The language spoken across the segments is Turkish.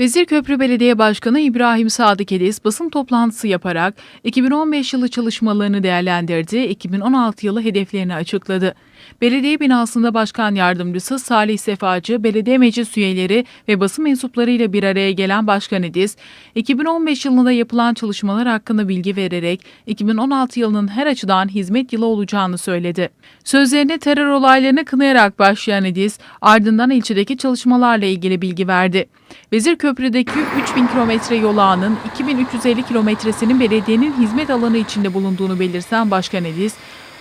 Vezirköprü Belediye Başkanı İbrahim Sadık Ediz basın toplantısı yaparak 2015 yılı çalışmalarını değerlendirdi, 2016 yılı hedeflerini açıkladı. Belediye binasında Başkan Yardımcısı Salih Sefacı, belediye meclis üyeleri ve basın mensuplarıyla bir araya gelen Başkan Ediz, 2015 yılında yapılan çalışmalar hakkında bilgi vererek 2016 yılının her açıdan hizmet yılı olacağını söyledi. Sözlerine terör olaylarını kınayarak başlayan Ediz, ardından ilçedeki çalışmalarla ilgili bilgi verdi. Vezirköprü'deki 3000 kilometre yol ağının 2350 kilometresinin belediyenin hizmet alanı içinde bulunduğunu belirten Başkan Ediz,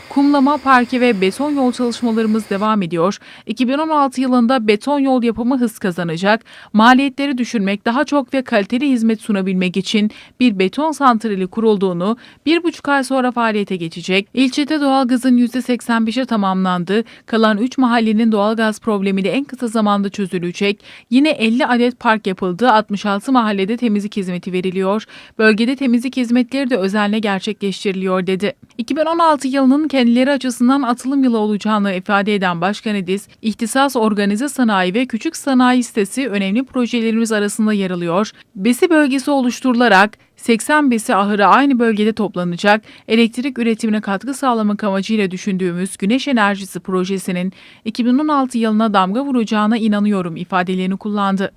Kumlama, parke ve beton yol çalışmalarımız devam ediyor. 2016 yılında beton yol yapımı hız kazanacak. Maliyetleri düşürmek, daha çok ve kaliteli hizmet sunabilmek için bir beton santrali kurulduğunu, bir buçuk ay sonra faaliyete geçecek. İlçede doğalgazın %85'i tamamlandı. Kalan 3 mahallenin doğalgaz problemi de en kısa zamanda çözülecek. Yine 50 adet park yapıldı. 66 mahallede temizlik hizmeti veriliyor. Bölgede temizlik hizmetleri de özenle gerçekleştiriliyor dedi. 2016 yılının kendileri açısından atılım yılı olacağını ifade eden Başkan Ediz, ihtisas organize sanayi ve küçük sanayi sitesi önemli projelerimiz arasında yer alıyor. Besi bölgesi oluşturularak 80 besi ahırı aynı bölgede toplanacak, elektrik üretimine katkı sağlamak amacıyla düşündüğümüz güneş enerjisi projesinin 2016 yılına damga vuracağına inanıyorum ifadelerini kullandı.